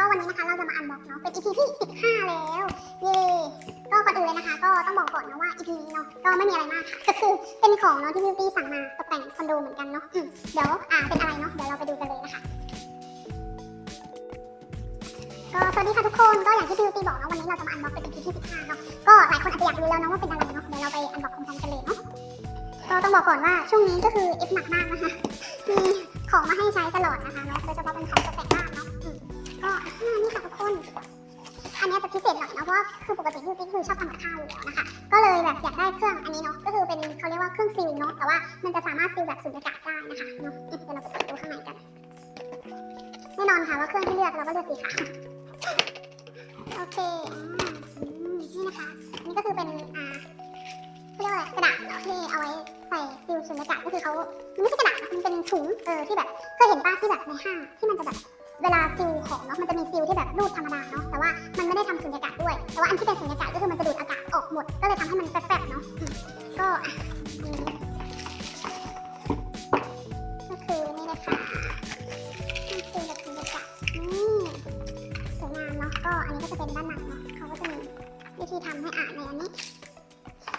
ก็วันนี้นะคะเราจะมาอันบอกเนาะเป็น EP ที่ 15 แล้วเย่ก็ก่อนอื่นเลยนะคะ ก็ต้องบอกก่อนนะว่า EP นี้เนาะก็ไม่มีอะไรมากก็คือเป็นของเนาะที่บิวตี้สั่งมาตกแต่งคอนโดเหมือนกันเนาะเดี๋ยวอ่าเป็นอะไรเนาะเดี๋ยวเราไปดูกันเลยนะคะก็สวัสดีค่ะทุกคนก็อย่างที่บิวตี้บอกเนาะวันนี้เราจะมาอันบอกเป็น EP ที่ 15 เนาะก็หลายคนอาจจะอยากรู้แล้วเนาะว่าเป็นอะไรเนาะเดี๋ยวเราไปอันบอกพร้อมกันเลยเนาะก็ต้องบอกก่อนว่าช่วงนี้ก็คือเอฟหนักมากนะคะมีของมาให้ใช้ตลอดนะคะเนาะ ปกติบิวตี้คือชอบทำกับข้าวอยู่แล้วนะคะ ก็เลยแบบอยากได้เครื่องอันนี้เนาะ ก็คือเป็นเขาเรียกว่าเครื่องซิลเนาะ แต่ว่ามันจะสามารถซิลแบบสุญญากาศได้นะคะเนาะเดี๋ยวเราไปเปิดดูข้างในกัน แน่นอนค่ะว่าเครื่องที่เลือกเราก็เลือกสีขาวโอเคอ่าอืมนี่นะคะ นี่ก็คือเป็นอ่าเขาเรียกว่าอะไรกระดาษเนาะที่เอาไว้ใส่ซิลสุญญากาศก็คือเขามันไม่ใช่กระดาษ มันเป็นถุงเออที่แบบเคยเห็นป้าที่แบบในห้างที่มันจะแบบ เวลาซิลของเนาะมันจะมีซิลที่แบบรูดธรรมดาเนาะแต่ว่ามันไม่ได้ทำสุญญากาศด้วย แต่ว่าอันที่เป็นสุญญากาศก็คือมันจะดูดอากาศออกหมด ก็เลยทำให้มันแฟบๆเนาะอืมก็อะอืมก็คือนี่เลยค่ะนี่คือแบบสุญญากาศนี่สวยงามเนาะก็อันนี้ก็จะเป็นด้านหลังเนาะเขาก็จะมีวิธีทำให้อ่านในอันนี้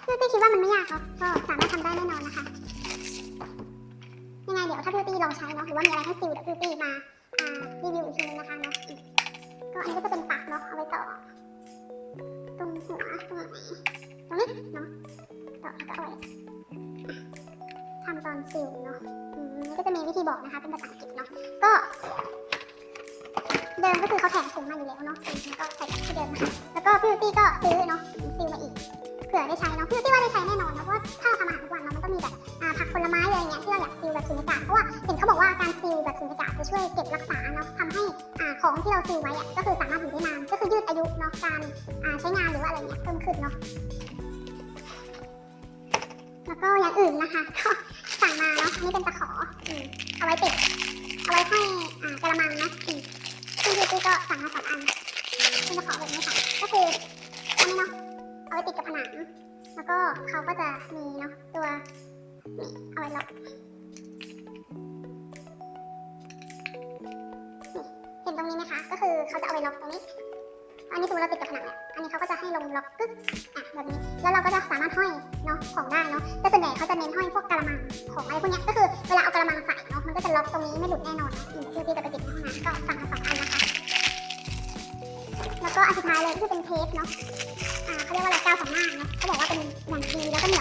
พี่ตี้คิดว่ามันไม่ยากเนาะก็สามารถทำได้แน่นอนนะคะยังไงเดี๋ยวถ้าพี่ตี้ลองใช้เนาะหรือว่ามีอะไรให้ซิลเดี๋ยวพี่ตี้มา รีวิวอีกทีนึงนะคะเนาะก็อันนี้ก็จะเป็นปากเนาะเอาไว้ต่อ ตรงหัวตรงไหนตรงนี้เนาะต่อแล้วก็เอาไว้ทำตอนซิลเนาะอืมนี่ก็จะมีวิธีบอกนะคะเป็นภาษาอังกฤษเนาะก็เดิมก็คือเขาแถมถุงมาอยู่แล้วเนาะแล้วก็ใส่ที่เดิมนะคะแล้วก็พี่บิวตี้ก็ซื้อเนาะซิลมาอีกเผื่อได้ใช้เนาะพี่บิวตี้ว่าได้ใช้แน่นอนเนาะเพราะว่าถ้าเราทำอาหาร ผักผลไม้อะไรเงี้ยที่เราอยากซิลแบบสุญญากาศเพราะว่าเห็นเขาบอกว่าการซิลแบบสุญญากาศจะช่วยเก็บรักษาเนาะทำให้อ่าของที่เราซิลไว้อะก็คือสามารถอยู่ได้นานก็คือยืดอายุเนาะการอ่าใช้งานหรือว่าอะไรเงี้ยเพิ่มขึ้นเนาะแล้วก็อย่างอื่นนะคะก็สั่งมาเนาะอันนี้เป็นตะขอเอาไว้ติดเอาไว้ให้อ่ากระมังเนาะอืมพี่บิวตี้ก็สั่งมาสองอันเป็นตะขอแบบนี้ค่ะก็คืออันนี้เนาะเอาไว้ติดกับผนังแล้วก็เขาก็จะมีเนาะตัว เอาไว้ล็อกเห็นตรงนี้ไหมคะ ก็คือเขาจะเอาไว้ล็อกตรงนี้ อันนี้สมมติเราติดกับผนังเนี่ยอันนี้เขาก็จะให้ลงล็อกกึ๊กอะแบบนี้ แล้วเราก็จะสามารถห้อยเนาะของได้เนาะ แต่ส่วนใหญ่เขาจะเน้นห้อยพวกกระมังของอะไรพวกเนี้ย ก็คือเวลาเอากระมังใส่เนาะ มันก็จะล็อกตรงนี้ไม่หลุดแน่นอนเนาะอืมคือที่จะไปติดในห้องน้ำก็สั่งมาสองอันนะคะ แล้วก็อันสุดท้ายเลยก็คือเป็นเทปเนาะ อ่าเขาเรียกว่าอะไรกาวสองหน้าเนาะเขาบอกว่าเป็นอย่างดีแล้วก็เหนียว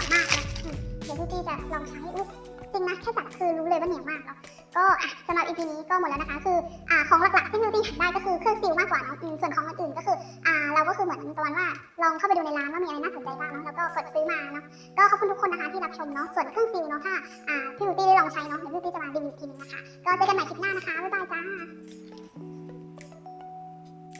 ดี๋ยวพี่ตี้จะลองใช้อุ๊ยจริงนะแค่จับคือรู้เลยว่าเหนียวมากเนาะก็อะสำหรับ EP นี้ก็หมดแล้วนะคะ คืออ่าของหลักๆที่พี่ตี้อยาได้ก็คือเครื่องซิลมากกว่าเนาะส่วนของอื่นๆก็คืออ่าเราก็คือเหมือนประมาณว่าลองเข้าไปดูในร้านว่ามีอะไรน่าสนใจบ้างเนาะแล้วก็กดซื้อมาเนาะก็ขอบคุณทุกคนนะคะที่รับชมเนาะส่วนเครื่องซิลเนาะถ้าอ่าพี่บิวตี้ได้ลองใช้เนาะเดี๋ยวพี่บิวตี้จะมารีวิวอีกทีนึงนะคะก็เจอกันใหม่คลิปหน้านะคะบ๊ายบายจ้า